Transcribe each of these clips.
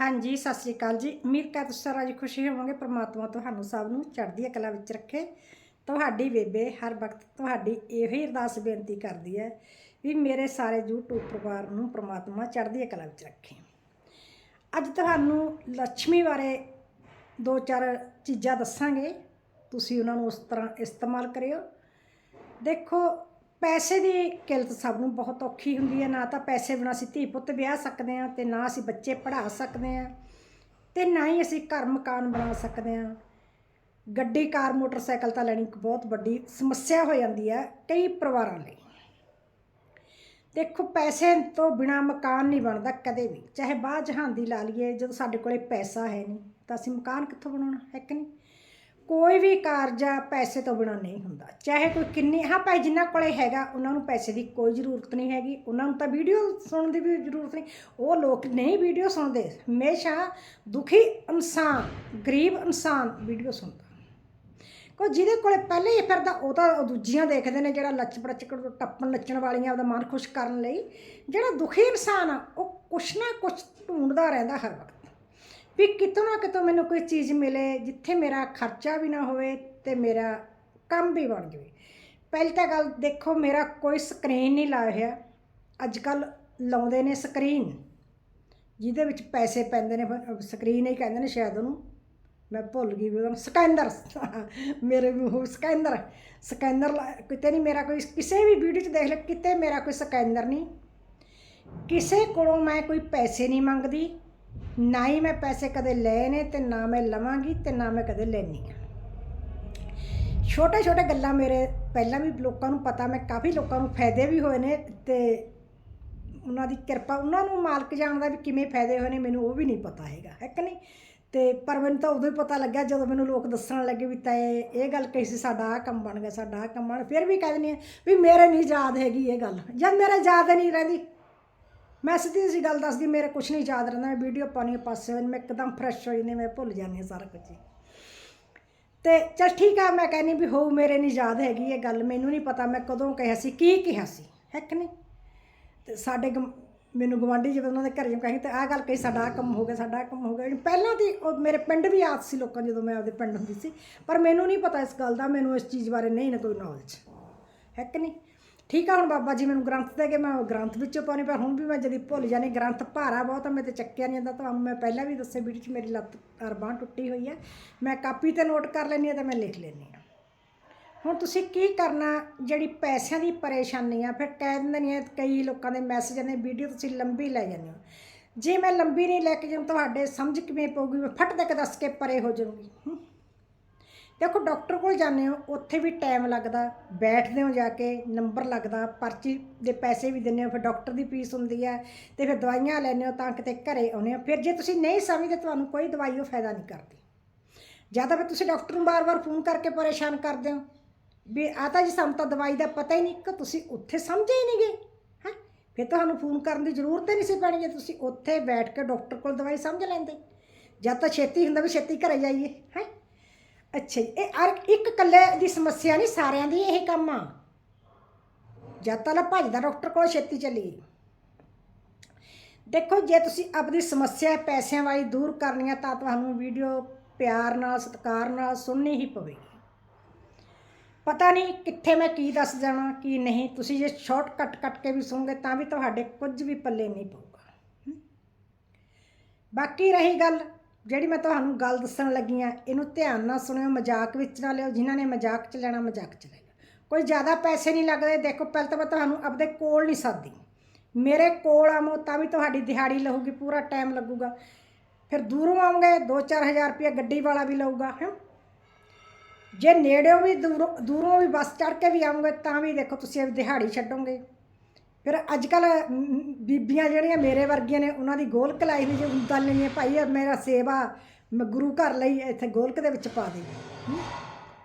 ਹਾਂਜੀ, ਸਤਿ ਸ੍ਰੀ ਅਕਾਲ ਜੀ। ਉਮੀਦ ਕਰ ਤੁਸੀਂ ਸਾਰਾ ਜੀ ਖੁਸ਼ੀ ਹੋਵੋਗੇ। ਪ੍ਰਮਾਤਮਾ ਤੁਹਾਨੂੰ ਸਭ ਨੂੰ ਚੜ੍ਹਦੀ ਕਲਾ ਵਿੱਚ ਰੱਖੇ। ਤੁਹਾਡੀ ਬੇਬੇ ਹਰ ਵਕਤ ਤੁਹਾਡੀ ਇਹੋ ਹੀ ਅਰਦਾਸ ਬੇਨਤੀ ਕਰਦੀ ਹੈ ਵੀ ਮੇਰੇ ਸਾਰੇ YouTube ਪਰਿਵਾਰ ਨੂੰ ਪ੍ਰਮਾਤਮਾ ਚੜ੍ਹਦੀ ਕਲਾ ਵਿੱਚ ਰੱਖੇ। ਅੱਜ ਤੁਹਾਨੂੰ ਲక్ష్ਮੀ ਬਾਰੇ ਦੋ ਚਾਰ ਚੀਜ਼ਾਂ ਦੱਸਾਂਗੇ। ਤੁਸੀਂ ਉਹਨਾਂ ਨੂੰ ਉਸ ਤਰ੍ਹਾਂ ਇਸਤੇਮਾਲ ਕਰਿਓ। ਦੇਖੋ ਪੈਸੇ ਦੀ ਕਿਲਤ ਸਭ ਨੂੰ ਬਹੁਤ ਔਖੀ ਹੁੰਦੀ ਹੈ। ਨਾ ਤਾਂ ਪੈਸੇ ਬਿਨਾਂ ਅਸੀਂ ਧੀ ਪੁੱਤ ਵਿਆਹ ਸਕਦੇ ਹਾਂ ਤੇ ਨਾ ਅਸੀਂ ਬੱਚੇ ਪੜ੍ਹਾ ਸਕਦੇ ਹਾਂ ਤੇ ਨਾ ਹੀ ਅਸੀਂ ਘਰ ਮਕਾਨ ਬਣਾ ਸਕਦੇ ਹਾਂ। ਗੱਡੀ, ਕਾਰ, ਮੋਟਰਸਾਈਕਲ ਤਾਂ ਲੈਣੀ ਇੱਕ ਬਹੁਤ ਵੱਡੀ ਸਮੱਸਿਆ ਹੋ ਜਾਂਦੀ ਹੈ ਕਈ ਪਰਿਵਾਰਾਂ ਲਈ। ਦੇਖੋ, ਪੈਸੇ ਤੋਂ ਬਿਨਾ ਮਕਾਨ ਨਹੀਂ ਬਣਦਾ ਕਦੇ ਵੀ। ਚਾਹੇ ਬਾਹਰ ਜਹਾਨ ਦੀ ਲਾ ਲਈਏ, ਜਦੋਂ ਸਾਡੇ ਕੋਲੇ ਪੈਸਾ ਹੈ ਨਹੀਂ, ਤਾਂ ਅਸੀਂ ਮਕਾਨ ਕਿੱਥੋਂ ਬਣਾਉਣਾ, ਹੈ ਕਿ ਨਹੀਂ? ਕੋਈ ਵੀ ਕਾਰਜਾ ਪੈਸੇ ਤੋਂ ਬਿਨਾ ਨਹੀਂ ਹੁੰਦਾ। ਚਾਹੇ ਕੋਈ ਕਿੰਨੀ, ਹਾਂ ਭਾਈ ਜਿਨ੍ਹਾਂ ਕੋਲੇ ਹੈਗਾ, ਉਹਨਾਂ ਨੂੰ ਪੈਸੇ ਦੀ ਕੋਈ ਜ਼ਰੂਰਤ ਨਹੀਂ ਹੈਗੀ। ਉਹਨਾਂ ਨੂੰ ਤਾਂ ਵੀਡੀਓ ਸੁਣਨ ਦੀ ਵੀ ਜ਼ਰੂਰਤ ਨਹੀਂ। ਉਹ ਲੋਕ ਨਹੀਂ ਵੀਡੀਓ ਸੁਣਦੇ। ਹਮੇਸ਼ਾ ਦੁਖੀ ਇਨਸਾਨ, ਗਰੀਬ ਇਨਸਾਨ ਵੀਡੀਓ ਸੁਣਦਾ। ਕੋ ਜਿਹਦੇ ਕੋਲੇ ਪਹਿਲੇ ਹੀ ਫਿਰਦਾ, ਉਹ ਤਾਂ ਉਹ ਦੂਜੀਆਂ ਦੇਖਦੇ ਨੇ ਜਿਹੜਾ ਲੱਚ ਟੱਪਣ ਨੱਚਣ ਵਾਲੀਆਂ ਉਹਦਾ ਮਨ ਖੁਸ਼ ਕਰਨ ਲਈ। ਜਿਹੜਾ ਦੁਖੀ ਇਨਸਾਨ ਆ, ਉਹ ਕੁਛ ਨਾ ਕੁਛ ਢੂੰਡਦਾ ਰਹਿੰਦਾ ਹਰ ਵਕਤ। ਵੀ ਕਿਤੋਂ ਨਾ ਕਿਤੋਂ ਮੈਨੂੰ ਕੋਈ ਚੀਜ਼ ਮਿਲੇ ਜਿੱਥੇ ਮੇਰਾ ਖਰਚਾ ਵੀ ਨਾ ਹੋਵੇ ਤੇ ਮੇਰਾ ਕੰਮ ਵੀ ਬਣ ਜਾਵੇ। ਪਹਿਲੀ ਤਾਂ ਗੱਲ ਦੇਖੋ, ਮੇਰਾ ਕੋਈ ਸਕਰੀਨ ਨਹੀਂ ਲਾਇਆ ਹੋਇਆ। ਅੱਜ ਕੱਲ ਲਾਉਂਦੇ ਨੇ ਸਕਰੀਨ ਜਿਹਦੇ ਵਿੱਚ ਪੈਸੇ ਪੈਂਦੇ ਨੇ ਸਕਰੀਨ ਹੀ ਕਹਿੰਦੇ ਨੇ ਸ਼ਾਇਦ ਉਹਨੂੰ। ਮੈਂ ਭੁੱਲ ਗਈ ਵੀ ਉਹਨੂੰ ਸਕੈਨਰ। ਮੇਰੇ ਮੂੰਹ ਸਕੈਨਰ। ਸਕੈਨਰ ਕਿਤੇ ਨਹੀਂ ਮੇਰਾ ਕੋਈ, ਕਿਸੇ ਵੀ ਵੀਡੀਓ 'ਚ ਦੇਖ ਲੈ, ਕਿਤੇ ਮੇਰਾ ਕੋਈ ਸਕੈਨਰ ਨਹੀਂ। ਕਿਸੇ ਕੋਲੋਂ ਮੈਂ ਕੋਈ ਪੈਸੇ ਨਹੀਂ ਮੰਗਦੀ। ਨਾ ਹੀ ਮੈਂ ਪੈਸੇ ਕਦੇ ਲਏ ਨੇ ਤੇ ਨਾ ਮੈਂ ਲਵਾਂਗੀ ਤੇ ਨਾ ਮੈਂ ਕਦੇ ਲੈਣੀ ਆ ਛੋਟੇ ਛੋਟੇ ਗੱਲਾਂ ਮੇਰੇ ਪਹਿਲਾਂ ਵੀ ਲੋਕਾਂ ਨੂੰ ਪਤਾ, ਮੈਂ ਕਾਫੀ ਲੋਕਾਂ ਨੂੰ ਫਾਇਦੇ ਵੀ ਹੋਏ ਨੇ ਤੇ ਉਹਨਾਂ ਦੀ ਕਿਰਪਾ, ਉਹਨਾਂ ਨੂੰ ਮਾਲਕ ਜਾਣਦਾ ਵੀ ਕਿਵੇਂ ਫਾਇਦੇ ਹੋਏ ਨੇ, ਮੈਨੂੰ ਉਹ ਵੀ ਨਹੀਂ ਪਤਾ ਹੈਗਾ, ਹੈ ਕਿ ਨਹੀਂ? ਤੇ ਪਰ ਮੈਨੂੰ ਤਾਂ ਉਦੋਂ ਹੀ ਪਤਾ ਲੱਗਿਆ ਜਦੋਂ ਮੈਨੂੰ ਲੋਕ ਦੱਸਣ ਲੱਗੇ ਵੀ ਤਾਂ ਇਹ ਗੱਲ ਕਹੀ ਸੀ, ਸਾਡਾ ਆਹ ਕੰਮ ਬਣ ਗਿਆ, ਸਾਡਾ ਆਹ ਕੰਮ ਬਣ ਫਿਰ ਵੀ ਕਹਿ ਦਿੰਦੀ ਆ ਵੀ ਮੇਰੇ ਨਹੀਂ ਯਾਦ ਹੈਗੀ ਇਹ ਗੱਲ ਜਦ ਮੇਰੇ ਯਾਦ ਨਹੀਂ ਰਹਿੰਦੀ। ਮੈਂ ਸਿੱਧੀ ਜੀ ਗੱਲ ਦੱਸਦੀ, ਮੇਰੇ ਕੁਝ ਨਹੀਂ ਯਾਦ ਰਹਿੰਦਾ, ਮੈਂ ਵੀਡੀਓ ਪਾਉਣੀ ਆ ਪਾਸੇ ਹੋਈ ਮੈਂ ਇੱਕਦਮ ਫਰੈਸ਼ ਹੋ ਜਾਂਦੀ ਮੈਂ ਭੁੱਲ ਜਾਂਦੀ ਹਾਂ ਸਾਰਾ ਕੁਝ ਹੀ। ਤੇ ਚਲ ਠੀਕ ਆ, ਮੈਂ ਕਹਿੰਨੀ ਵੀ ਹੋ ਮੇਰੇ ਨਹੀਂ ਯਾਦ ਹੈਗੀ ਇਹ ਗੱਲ, ਮੈਨੂੰ ਨਹੀਂ ਪਤਾ ਮੈਂ ਕਦੋਂ ਕਿਹਾ ਸੀ, ਕੀ ਕਿਹਾ ਸੀ, ਹੈ ਕਿ ਨਹੀਂ? ਤੇ ਸਾਡੇ ਗਮ- ਮੈਨੂੰ ਗਵਾਂਢੀ ਜਦੋਂ ਉਹਨਾਂ ਦੇ ਘਰੇ ਜਿਵੇਂ ਕਹੀ ਤੇ ਆਹ ਗੱਲ ਕਹੀ, ਸਾਡਾ ਕੰਮ ਹੋ ਗਿਆ, ਸਾਡਾ ਕੰਮ ਹੋ ਗਿਆ। ਪਹਿਲਾਂ ਦੀ ਉਹ ਮੇਰੇ ਪਿੰਡ ਵੀ ਆਤ ਸੀ ਲੋਕਾਂ ਜਦੋਂ ਮੈਂ ਆਪਦੇ ਪਿੰਡ ਹੁੰਦੀ ਸੀ, ਪਰ ਮੈਨੂੰ ਨਹੀਂ ਪਤਾ ਇਸ ਗੱਲ ਦਾ, ਮੈਨੂੰ ਇਸ ਚੀਜ਼ ਬਾਰੇ ਨਹੀਂ ਨਾ ਕੋਈ ਨੌਲੇਜ ਹੈ ਕਿ ਨਹੀਂ? ਠੀਕ ਆ ਹੁਣ ਬਾਬਾ ਜੀ ਮੈਨੂੰ ਗ੍ਰੰਥ ਦੇ ਕੇ ਮੈਂ ਉਹ ਗ੍ਰੰਥ ਵਿੱਚੋਂ ਪਾਉਣੀ, ਪਰ ਹੁਣ ਵੀ ਮੈਂ ਜਦੀ ਭੁੱਲ ਜਾਣੀ, ਗ੍ਰੰਥ ਭਾਰਾ ਬਹੁਤ ਆ, ਮੈਂ ਤੇ ਚੱਕਿਆ ਨਹੀਂ ਜਾਂਦਾ ਤੁਹਾਨੂੰ ਮੈਂ ਪਹਿਲਾਂ ਵੀ ਦੱਸਿਆ ਵੀਡੀਓ 'ਚ ਮੇਰੀ ਲੱਤ ਅਰ ਬਾਂਹ ਟੁੱਟੀ ਹੋਈ ਹੈ ਮੈਂ ਕਾਪੀ ਤੇ ਨੋਟ ਕਰ ਲੈਂਦੀ ਹਾਂ ਤੇ ਮੈਂ ਲਿਖ ਲੈਂਦੀ ਹਾਂ ਹੁਣ ਤੁਸੀਂ ਕੀ ਕਰਨਾ, ਜਿਹੜੀ ਪੈਸਿਆਂ ਦੀ ਪਰੇਸ਼ਾਨੀ ਆ, ਫਿਰ ਕਹਿ ਦਿੰਦੇ ਨੇ ਕਈ ਲੋਕਾਂ ਦੇ ਮੈਸੇਜ ਨੇ, ਵੀਡੀਓ ਤੁਸੀਂ ਲੰਬੀ ਲੈ ਜਾਂਦੇ ਹੋ। ਜੇ ਮੈਂ ਲੰਬੀ ਨਹੀਂ ਲੈ ਕੇ ਜਾਉਂ ਤੁਹਾਡੇ ਸਮਝ ਕਿਵੇਂ ਪਊਗੀ? ਮੈਂ ਫਟ ਤੱਕ ਦੱਸ ਕੇ ਪਰੇ ਹੋ ਜਾਊਂਗੀ। ਦੇਖੋ ਡਾਕਟਰ ਕੋਲ ਜਾਂਦੇ ਹੋ, ਉੱਥੇ ਵੀ ਟਾਈਮ ਲੱਗਦਾ, ਬੈਠਦੇ ਹੋ ਜਾ ਕੇ ਨੰਬਰ ਲੱਗਦਾ, ਪਰਚੀ ਦੇ ਪੈਸੇ ਵੀ ਦਿੰਦੇ ਹੋ, ਫਿਰ ਡਾਕਟਰ ਦੀ ਫੀਸ ਹੁੰਦੀ ਹੈ ਤੇ ਫਿਰ ਦਵਾਈਆਂ ਲੈਂਦੇ ਹੋ ਤਾਂ ਕਿਤੇ ਘਰੇ ਆਉਂਦੇ ਹੋ, ਫਿਰ ਜੇ ਤੁਸੀਂ ਨਹੀਂ ਸਮਝਦੇ ਤੁਹਾਨੂੰ ਕੋਈ ਦਵਾਈ ਉਹ ਫਾਇਦਾ ਨਹੀਂ ਕਰਦੀ। ਜਾਂ ਤਾਂ ਫਿਰ ਤੁਸੀਂ ਡਾਕਟਰ ਨੂੰ ਬਾਰ-ਬਾਰ ਫੋਨ ਕਰਕੇ ਪਰੇਸ਼ਾਨ ਕਰਦੇ ਹੋ, ਵੀ ਆ ਤਾਂ ਜੀ ਸਾਨੂੰ ਤਾਂ ਦਵਾਈ ਦਾ ਪਤਾ ਹੀ ਨਹੀਂ ਕਿ ਤੁਸੀਂ ਉੱਥੇ ਸਮਝੇ ਹੀ ਨਹੀਂ ਨਹੀਂਗੇ ਹੈ? ਫਿਰ ਤੁਹਾਨੂੰ ਫੋਨ ਕਰਨ ਦੀ ਜ਼ਰੂਰਤ ਹੀ ਨਹੀਂ ਸੀ ਪੈਣੀ ਜੇ ਤੁਸੀਂ ਉੱਥੇ ਬੈਠ ਕੇ ਡਾਕਟਰ ਕੋਲ ਦਵਾਈ ਸਮਝ ਲੈਂਦੇ। ਜਦ ਤਾਂ ਛੇਤੀ ਹੁੰਦਾ ਵੀ ਛੇਤੀ ਘਰੇ ਜਾਈਏ, ਹੈ? ਅੱਛਾ ਜੀ, ਇਹ ਹਰ ਇੱਕ ਇਕੱਲੇ ਦੀ ਸਮੱਸਿਆ ਨਹੀਂ, ਸਾਰਿਆਂ ਦੀ ਇਹ ਕੰਮ ਆ। ਜਦ ਤੱਕ ਭੱਜਦਾ ਡਾਕਟਰ ਕੋਲ ਛੇਤੀ ਚੱਲੀ ਦੇਖੋ, ਜੇ ਤੁਸੀਂ ਆਪਣੀ ਸਮੱਸਿਆ ਪੈਸਿਆਂ ਵਾਲੀ ਦੂਰ ਕਰਨੀ ਆ, ਤਾਂ ਤੁਹਾਨੂੰ ਵੀਡੀਓ ਪਿਆਰ ਨਾਲ, ਸਤਿਕਾਰ ਨਾਲ ਸੁਣਨੀ ਹੀ ਪਵੇਗੀ। ਪਤਾ ਨਹੀਂ ਕਿੱਥੇ ਮੈਂ ਕੀ ਦੱਸ ਜਾਣਾ ਕੀ ਨਹੀਂ। ਤੁਸੀਂ ਜੇ ਸ਼ਾਰਟਕਟ ਕੱਟ ਕੇ ਵੀ ਸੁਣੋਗੇ, ਤਾਂ ਵੀ ਤੁਹਾਡੇ ਕੁਝ ਵੀ ਪੱਲੇ ਨਹੀਂ ਪਊਗਾ। ਬਾਕੀ ਰਹੀ ਗੱਲ ਜਿਹੜੀ ਮੈਂ ਤੁਹਾਨੂੰ ਗੱਲ ਦੱਸਣ ਲੱਗੀ ਆ ਇਹਨੂੰ ਧਿਆਨ ਨਾਲ ਸੁਣਿਓ, ਮਜ਼ਾਕ ਵਿੱਚ ਨਾ ਲਿਓ, ਜਿਨ੍ਹਾਂ ਨੇ ਮਜ਼ਾਕ ਚ ਲੈਣਾ, ਮਜ਼ਾਕ ਚ ਲੈ ਲਓ। ਕੋਈ ਜ਼ਿਆਦਾ ਪੈਸੇ ਨਹੀਂ ਲੱਗਦੇ, ਦੇਖੋ, ਪਹਿਲਾਂ ਤਾਂ ਮੈਂ ਤੁਹਾਨੂੰ ਆਪਦੇ ਕੋਲ ਨਹੀਂ ਸੱਦਦੀ। ਮੇਰੇ ਕੋਲ ਆਵੋ, ਤਾਂ ਵੀ ਤੁਹਾਡੀ ਦਿਹਾੜੀ ਲਹੂਗੀ ਪੂਰਾ ਟਾਈਮ ਲੱਗੂਗਾ। ਫਿਰ ਦੂਰੋਂ ਆਉਂਗੇ 2-4000 ਰੁਪਏ ਗੱਡੀ ਵਾਲਾ ਵੀ ਲਊਗਾ, ਹੈ? ਜੇ ਨੇੜਿਓਂ ਵੀ ਦੂਰੋਂ ਦੂਰੋਂ ਵੀ ਬੱਸ ਚੜ੍ਹ ਕੇ ਵੀ ਆਉਂਗੇ, ਤਾਂ ਵੀ ਦੇਖੋ, ਤੁਸੀਂ ਇਹ ਦਿਹਾੜੀ ਛੱਡੋਗੇ। ਫਿਰ ਅੱਜ ਕੱਲ ਬੀਬੀਆਂ ਜਿਹੜੀਆਂ ਮੇਰੇ ਵਰਗੀਆਂ ਨੇ, ਉਹਨਾਂ ਦੀ ਗੋਲਕ ਲਾਈ ਹੋਈ ਜੇ ਗੱਲ ਨਹੀਂ ਹੈ ਭਾਈ, ਇਹ ਮੇਰਾ ਸੇਵਾ, ਮੈਂ ਗੁਰੂ ਘਰ ਲਈ ਇੱਥੇ ਗੋਲਕ ਦੇ ਵਿੱਚ ਪਾ ਦੇ।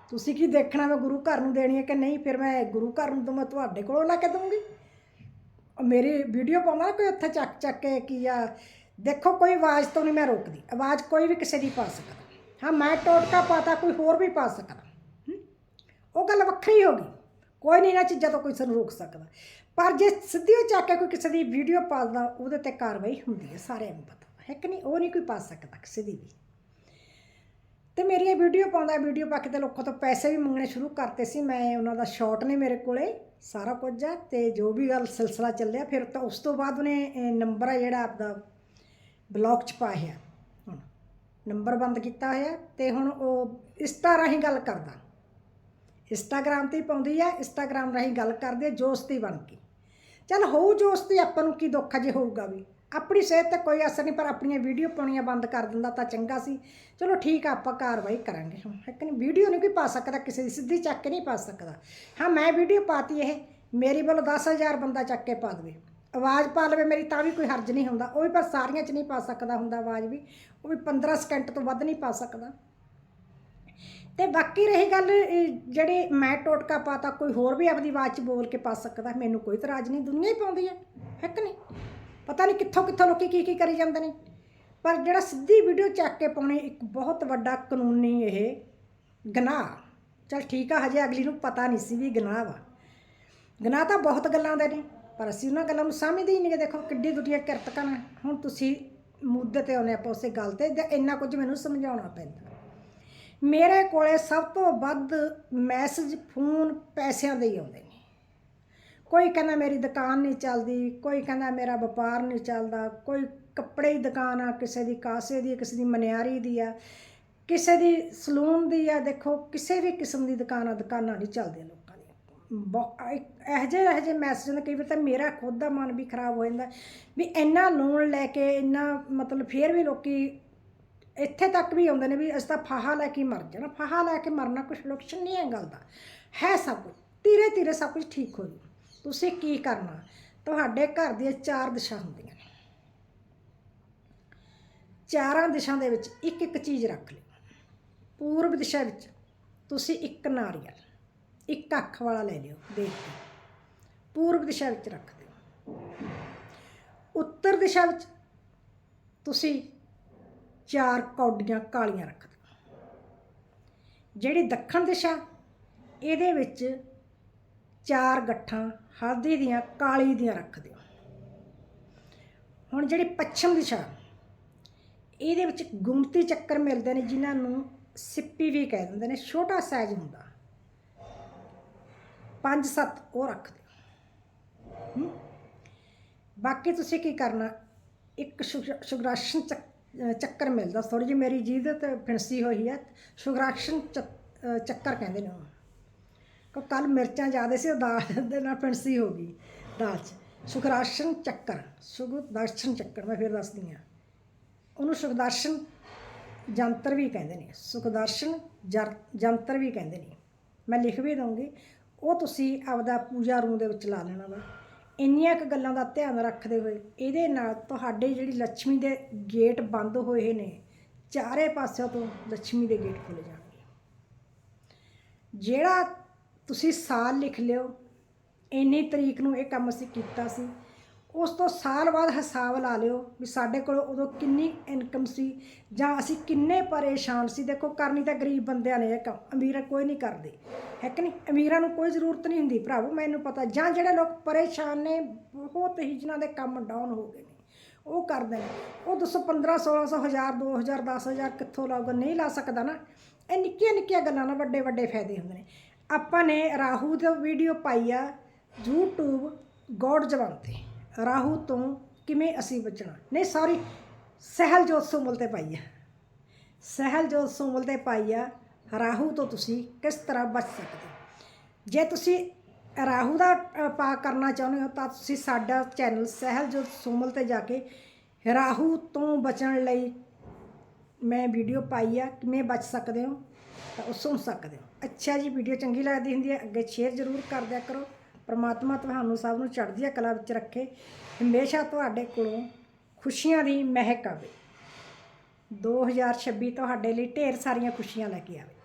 ਤੁਸੀਂ ਕੀ ਦੇਖਣਾ ਮੈਂ ਗੁਰੂ ਘਰ ਨੂੰ ਦੇਣੀ ਹੈ ਕਿ ਨਹੀਂ? ਫਿਰ ਮੈਂ ਗੁਰੂ ਘਰ ਨੂੰ ਤਾਂ ਤੁਹਾਡੇ ਕੋਲੋਂ ਲਾ ਕੇ ਦਊਂਗੀ। ਉਹ ਮੇਰੀ ਵੀਡੀਓ ਪਾਉਣਾ ਨਾ ਕੋਈ ਉੱਥੇ ਚੱਕ ਚੱਕ ਕੇ ਕੀ ਆ, ਦੇਖੋ ਕੋਈ ਆਵਾਜ਼ ਤੋਂ ਨਹੀਂ ਮੈਂ ਰੋਕਦੀ, ਆਵਾਜ਼ ਕੋਈ ਵੀ ਕਿਸੇ ਦੀ ਪਾ ਸਕਦਾ। ਹਾਂ, ਮੈਂ ਟੋਟਕਾ ਪਾਤਾ, ਕੋਈ ਹੋਰ ਵੀ ਪਾ ਸਕਦਾ। ਉਹ ਗੱਲ ਵੱਖਰੀ ਹੋ ਗਈ। ਕੋਈ ਨਹੀਂ ਇਹਨਾਂ ਚੀਜ਼ਾਂ ਤੋਂ ਕੋਈ ਸਾਨੂੰ ਰੋਕ ਸਕਦਾ। ਪਰ ਜੇ ਸਿੱਧੀ ਉਹ ਚੱਕ ਕੇ ਕੋਈ ਕਿਸੇ ਦੀ ਵੀਡੀਓ ਪਾਉਂਦਾ ਉਹਦੇ ਤੇ ਕਾਰਵਾਈ ਹੁੰਦੀ ਹੈ ਸਾਰਿਆਂ ਨੂੰ ਪਤਾ ਹੈ ਕਿ ਨਹੀਂ? ਉਹ ਨਹੀਂ ਕੋਈ ਪਾ ਸਕਦਾ ਕਿਸੇ ਦੀ ਵੀ। ਤੇ ਮੇਰੀ ਇਹ ਵੀਡੀਓ ਪਾਉਂਦਾ ਵੀਡੀਓ ਪਾ ਕੇ ਤੇ ਲੋਕਾਂ ਤੋਂ ਪੈਸੇ ਵੀ ਮੰਗਣੇ ਸ਼ੁਰੂ ਕਰਤੇ ਸੀ। ਮੈਂ ਉਹਨਾਂ ਦਾ ਸ਼ਾਰਟ ਨੇ ਮੇਰੇ ਕੋਲੇ, ਸਾਰਾ ਕੁਝ ਆ ਤੇ ਜੋ ਵੀ ਗੱਲ ਸਿਲਸਿਲਾ ਚੱਲਿਆ, ਫਿਰ ਤਾਂ ਉਸ ਤੋਂ ਬਾਅਦ ਉਹਨੇ ਨੰਬਰ ਆ ਜਿਹੜਾ ਆਪਦਾ ਬਲੌਕ ਚ ਪਾਇਆ। ਹੁਣ ਨੰਬਰ ਬੰਦ ਕੀਤਾ ਹੋਇਆ ਤੇ ਹੁਣ ਉਹ ਇਸ ਤਰ੍ਹਾਂ ਰਾਹੀਂ ਗੱਲ ਕਰਦਾ। ਇੰਸਟਾਗ੍ਰਾਮ ਤੇ ਹੀ ਪਾਉਂਦੀ ਆ, ਇੰਸਟਾਗ੍ਰਾਮ ਰਾਹੀਂ ਗੱਲ ਕਰਦੇ ਆ ਦੋਸਤੀ ਬਣ ਕੇ। ਚੱਲ ਹੋਊ ਦੋਸਤੀ ਆਪਾਂ ਨੂੰ ਕੀ ਦੁੱਖ ਜੇ ਹੋਊਗਾ ਵੀ। ਆਪਣੀ ਸਿਹਤ ਤੇ ਕੋਈ ਅਸਰ ਨਹੀਂ, ਪਰ ਆਪਣੀਆਂ ਵੀਡੀਓ ਪਾਉਣੀਆਂ ਬੰਦ ਕਰ ਦਿੰਦਾ ਤਾਂ ਚੰਗਾ ਸੀ। ਚਲੋ ਠੀਕ ਆ, ਆਪਾਂ ਕਾਰਵਾਈ ਕਰਾਂਗੇ ਹੁਣ। ਹੈ ਨਹੀਂ, ਵੀਡੀਓ ਨਹੀਂ ਕੋਈ ਪਾ ਸਕਦਾ, ਕਿਸੇ ਦੀ ਸਿੱਧੀ ਚੱਕ ਕੇ ਨਹੀਂ ਪਾ ਸਕਦਾ। ਹਾਂ, ਮੈਂ ਵੀਡੀਓ ਪਾਤੀ ਇਹ, ਮੇਰੀ ਵੱਲੋਂ 10000 ਬੰਦਾ ਚੱਕ ਕੇ ਪਾ ਦੇਵੇ। ਆਵਾਜ਼ ਪਾ ਲਵੇ ਮੇਰੀ ਤਾਂ ਵੀ ਕੋਈ ਹਰਜ ਨਹੀਂ ਹੁੰਦਾ। ਉਹ ਵੀ ਪਰ ਸਾਰੀਆਂ 'ਚ ਨਹੀਂ ਪਾ ਸਕਦਾ ਹੁੰਦਾ ਆਵਾਜ਼ ਵੀ। ਉਹ ਵੀ 15 ਸਕਿੰਟ ਤੋਂ ਵੱਧ ਨਹੀਂ ਪਾ ਸਕਦਾ। ਤੇ ਬਾਕੀ ਰਹੀ ਗੱਲ ਇਹ ਜਿਹੜੇ ਮੈਂ ਟੋਟਕਾ ਪਾਤਾ, ਕੋਈ ਹੋਰ ਵੀ ਆਪਣੀ ਆਵਾਜ਼ 'ਚ ਬੋਲ ਕੇ ਪਾ ਸਕਦਾ, ਮੈਨੂੰ ਕੋਈ ਇਤਰਾਜ਼ ਨਹੀਂ, ਦੁਨੀਆ ਹੀ ਪਾਉਂਦੀ ਹੈ ਹੈ ਕਿ ਨਹੀਂ? ਪਤਾ ਨਹੀਂ ਕਿੱਥੋਂ ਕਿੱਥੋਂ ਲੋਕੀ ਕੀ ਕੀ ਕਰੀ ਜਾਂਦੇ ਨੇ। ਪਰ ਜਿਹੜਾ ਸਿੱਧੀ ਵੀਡੀਓ ਚੱਕ ਕੇ ਪਾਉਣੀ, ਇੱਕ ਬਹੁਤ ਵੱਡਾ ਕਾਨੂੰਨੀ ਇਹ ਗਨਾਹ। ਚਲ ਠੀਕ ਆ, ਹਜੇ ਅਗਲੀ ਨੂੰ ਪਤਾ ਨਹੀਂ ਸੀ ਵੀ ਗਨਾਹ ਵਾ। ਗੁਨਾਹ ਤਾਂ ਬਹੁਤ ਗੱਲਾਂ ਦੇ ਨੇ, ਪਰ ਅਸੀਂ ਉਹਨਾਂ ਗੱਲਾਂ ਨੂੰ ਸਮਝਦੇ ਹੀ ਨਹੀਂ ਦੇਖੋ, ਕਿੱਡੀ ਦੁਨੀਆ ਕਿਰਤਕਾਂ ਨੇ ਹੁਣ ਤੁਸੀਂ ਮੁੱਦੇ ਤੇ ਆਉਨੇ ਆਪਾਂ ਉਸੇ ਗੱਲ ਤੇ ਇੰਨਾ ਕੁਝ ਮੈਨੂੰ ਸਮਝਾਉਣਾ ਪੈਂਦਾ। ਮੇਰੇ ਕੋਲੇ ਸਭ ਤੋਂ ਵੱਧ ਮੈਸੇਜ ਫੋਨ ਪੈਸਿਆਂ ਦੇ ਹੀ ਆਉਂਦੇ ਨੇ। ਕੋਈ ਕਹਿੰਦਾ ਮੇਰੀ ਦੁਕਾਨ ਨਹੀਂ ਚੱਲਦੀ, ਕੋਈ ਕਹਿੰਦਾ ਮੇਰਾ ਵਪਾਰ ਨਹੀਂ ਚੱਲਦਾ, ਕੋਈ ਕੱਪੜੇ ਦੀ ਦੁਕਾਨ ਆ, ਕਿਸੇ ਦੀ ਕਾਸੇ ਦੀ ਕਿਸੇ ਦੀ ਮਨਿਆਰੀ ਦੀ ਆ, ਕਿਸੇ ਦੀ ਸਲੂਨ ਦੀ ਆ, ਦੇਖੋ ਕਿਸੇ ਵੀ ਕਿਸਮ ਦੀ ਦੁਕਾਨ ਆ, ਦੁਕਾਨਾਂ ਨਹੀਂ ਚੱਲਦੀਆਂ ਲੋਕਾਂ ਦੀਆਂ। ਬਹੁ- ਇੱਕ, ਇਹੋ ਜਿਹੇ ਇਹੋ ਜਿਹੇ ਮੈਸੇਜ ਨੇ, ਕਈ ਵਾਰ ਤਾਂ ਮੇਰਾ ਖੁਦ ਦਾ ਮਨ ਵੀ ਖਰਾਬ ਹੋ ਜਾਂਦਾ ਵੀ ਇੰਨਾ ਲੋਨ ਲੈ ਕੇ, ਇੰਨਾ ਮਤਲਬ ਫੇਰ ਵੀ ਲੋਕੀ ਇੱਥੇ ਤੱਕ ਵੀ ਆਉਂਦੇ ਨੇ ਵੀ ਅਸੀਂ ਤਾਂ ਫਾਹਾ ਲੈ ਕੇ ਮਰ ਜਾਣਾ, ਫਾਹਾ ਲੈ ਕੇ ਮਰਨਾ ਕੁਛ ਲੋਕਸ਼ਨ ਨਹੀਂ ਹੈ ਗੱਲ ਦਾ। ਹੈ ਸਭ ਕੁਝ ਧੀਰੇ ਧੀਰੇ ਸਭ ਕੁਝ ਠੀਕ ਹੋ ਜੂ ਤੁਸੀਂ ਕੀ ਕਰਨਾ? ਤੁਹਾਡੇ ਘਰ ਦੀਆਂ ਚਾਰ ਦਿਸ਼ਾ ਹੁੰਦੀਆਂ ਨੇ। ਚਾਰਾਂ ਦਿਸ਼ਾ ਦੇ ਵਿੱਚ ਇੱਕ ਇੱਕ ਚੀਜ਼ ਰੱਖ ਲਿਓ। ਪੂਰਬ ਦਿਸ਼ਾ ਵਿੱਚ ਤੁਸੀਂ ਇੱਕ ਨਾਰੀਅਲ, ਇੱਕ ਅੱਖ ਵਾਲਾ ਲੈ ਲਿਓ, ਦੇਖ ਕੇ। ਪੂਰਬ ਦਿਸ਼ਾ ਵਿੱਚ ਰੱਖ ਦਿਓ। ਉੱਤਰ ਦਿਸ਼ਾ ਵਿੱਚ ਤੁਸੀਂ ਚਾਰ ਕੌਡੀਆਂ ਕਾਲੀਆਂ ਰੱਖ ਦਿਓ ਜਿਹੜੀ ਦੱਖਣ ਦਿਸ਼ਾ, ਇਹਦੇ ਵਿੱਚ ਚਾਰ ਗੱਠਾਂ ਹਲਦੀ ਦੀਆਂ, ਕਾਲੀ ਦੀਆਂ ਰੱਖ ਦਿਓ ਹੁਣ ਜਿਹੜੀ ਪੱਛਮ ਦਿਸ਼ਾ, ਇਹਦੇ ਵਿੱਚ ਗੁੰਮਤੀ ਚੱਕਰ ਮਿਲਦੇ ਨੇ, ਜਿਨ੍ਹਾਂ ਨੂੰ ਸਿੱਪੀ ਵੀ ਕਹਿ ਦਿੰਦੇ ਨੇ, ਛੋਟਾ ਸਾਈਜ਼ ਹੁੰਦਾ। ਪੰਜ ਸੱਤ ਉਹ ਰੱਖ ਦਿਓ ਬਾਕੀ ਤੁਸੀਂ ਕੀ ਕਰਨਾ, ਇੱਕ ਸ਼ੁਗ- ਸ਼ੁਗਰਾਸ਼ਨ ਚੱਕ- ਚੱਕਰ ਮਿਲਦਾ ਥੋੜੀ ਜਿਹੀ ਮੇਰੀ ਜੀਭ ਤੇ ਫਿਣਸੀ ਹੋਈ ਹੈ ਸ਼ੁਗਰਾਸ਼ਨ ਚੱਕਰ ਕਹਿੰਦੇ ਨੇ ਉਹ। ਕੋ ਕੱਲ ਮਿਰਚਾਂ ਜ਼ਿਆਦਾ ਸੀ, ਉਹ ਦਾਲ ਦੇ ਨਾਲ ਫਿਣਸੀ ਹੋ ਗਈ, ਦਾਲ 'ਚ। ਸੁਖਰਾਸ਼ਨ ਚੱਕਰ ਸੁਖਦਰਸ਼ਨ ਚੱਕਰ, ਮੈਂ ਫਿਰ ਦੱਸਦੀ ਹਾਂ। ਉਹਨੂੰ ਸੁਖਦਰਸ਼ਨ ਜੰਤਰ ਵੀ ਕਹਿੰਦੇ ਨੇ ਸੁਖਦਰਸ਼ਨ ਜੰਤਰ ਵੀ ਕਹਿੰਦੇ ਨੇ। ਮੈਂ ਲਿਖ ਵੀ ਦਊਂਗੀ, ਉਹ ਤੁਸੀਂ ਆਪਦਾ ਪੂਜਾ ਰੂਮ ਦੇ ਵਿੱਚ ਲਾ ਲੈਣਾ ਵਾ। ਇੰਨੀਆਂ ਕੁ ਗੱਲਾਂ ਦਾ ਧਿਆਨ ਰੱਖਦੇ ਹੋਏ ਇਹਦੇ ਨਾਲ ਤੁਹਾਡੇ ਜਿਹੜੀ ਲక్ష్ਮੀ ਦੇ ਗੇਟ ਬੰਦ ਹੋਏ ਨੇ, ਚਾਰੇ ਪਾਸਿਆਂ ਤੋਂ ਲక్ష్ਮੀ ਦੇ ਗੇਟ ਖੁੱਲ ਜਾਣਗੇ। ਜਿਹੜਾ ਤੁਸੀਂ ਸਾਲ ਲਿਖ ਲਿਓ, ਇੰਨੀ ਤਰੀਕ ਨੂੰ ਇਹ ਕੰਮ ਅਸੀਂ ਕੀਤਾ ਸੀ। ਉਸ ਤੋਂ ਸਾਲ ਬਾਅਦ ਹਿਸਾਬ ਲਾ ਲਿਓ ਵੀ ਸਾਡੇ ਕੋਲ ਉਦੋਂ ਕਿੰਨੀ ਇਨਕਮ ਸੀ ਜਾਂ ਅਸੀਂ ਕਿੰਨੇ ਪਰੇਸ਼ਾਨ ਸੀ। ਦੇਖੋ, ਕਰਨੀ ਤਾਂ ਗਰੀਬ ਬੰਦਿਆਂ ਨੇ ਇਹ ਕੰਮ ਅਮੀਰ ਕੋਈ ਨਹੀਂ ਕਰਦੇ। ਹੈ ਕਿ ਨਹੀਂ? ਅਮੀਰਾਂ ਨੂੰ ਕੋਈ ਜ਼ਰੂਰਤ ਨਹੀਂ ਹੁੰਦੀ ਭਰਾਵੋ, ਮੈਨੂੰ ਪਤਾ। ਜਾਂ ਜਿਹੜੇ ਲੋਕ ਪਰੇਸ਼ਾਨ ਨੇ, ਬਹੁਤ ਹੀ ਜਿਨ੍ਹਾਂ ਦੇ ਕੰਮ ਡਾਊਨ ਹੋ ਗਏ ਨੇ, ਉਹ ਕਰਦੇ ਨੇ। ਉਹ ਦੱਸੋ 15 1600 1000 2000 10000 ਕਿੱਥੋਂ ਲਾਊਗਾ? ਨਹੀਂ ਲਾ ਸਕਦਾ ਨਾ। ਇਹ ਨਿੱਕੀਆਂ ਨਿੱਕੀਆਂ ਗੱਲਾਂ ਨਾਲ ਵੱਡੇ ਵੱਡੇ ਫਾਇਦੇ ਹੁੰਦੇ ਨੇ। ਆਪਾਂ ਨੇ ਰਾਹੂ ਦੀ ਵੀਡੀਓ ਪਾਈ ਆ, YouTube, ਗੋਡ ਜਵਾਨ ਤੇ ਰਾਹੂ ਤੋਂ ਕਿਵੇਂ ਅਸੀਂ ਬਚਣਾ? ਨਹੀਂ ਸੌਰੀ ਸਹਿਲਜੋਤ ਸੁਮਲ ਤੇ ਪਾਈ ਆ। ਸਹਿਲਜੋਤ ਸੁਮਲ ਤੇ ਪਾਈ ਆ ਰਾਹੂ ਤੋਂ ਤੁਸੀਂ ਕਿਸ ਤਰ੍ਹਾਂ ਬਚ ਸਕਦੇ? ਹੋ। ਜੇ ਤੁਸੀਂ ਰਾਹੂ ਦਾ ਅ, ਪਾ ਕਰਨਾ ਚਾਹੁੰਦੇ ਹੋ ਤਾਂ ਤੁਸੀਂ ਸਾਡਾ ਚੈਨਲ ਸਹਿਲਜੋਤ ਸੁਮਲ ਤੇ ਜਾ ਕੇ ਰਾਹੂ ਤੋਂ ਬਚਣ ਲਈ ਮੈਂ ਵੀਡੀਓ ਪਾਈ ਆ ਕਿਵੇਂ ਬਚ ਸਕਦੇ ਹੋ? ਤਾਂ ਉਹ ਸੁਣ ਸਕਦੇ ਹੋ। ਅੱਛਾ ਜੀ ਵੀਡੀਓ ਚੰਗੀ ਲੱਗਦੀ ਹੁੰਦੀ ਹੈ ਅੱਗੇ ਸ਼ੇਅਰ ਜ਼ਰੂਰ ਕਰ ਦਿਆ ਕਰੋ। ਪ੍ਰਮਾਤਮਾ ਤੁਹਾਨੂੰ ਸਭ ਨੂੰ ਚੜ੍ਹਦੀ ਕਲਾ ਵਿੱਚ ਰੱਖੇ। ਹਮੇਸ਼ਾ ਤੁਹਾਡੇ ਕੋਲੋਂ ਖੁਸ਼ੀਆਂ ਦੀ ਮਹਿਕ ਆਵੇ। 2026 ਤੁਹਾਡੇ ਲਈ ਢੇਰ ਸਾਰੀਆਂ ਖੁਸ਼ੀਆਂ ਲੈ ਕੇ ਆਵੇ।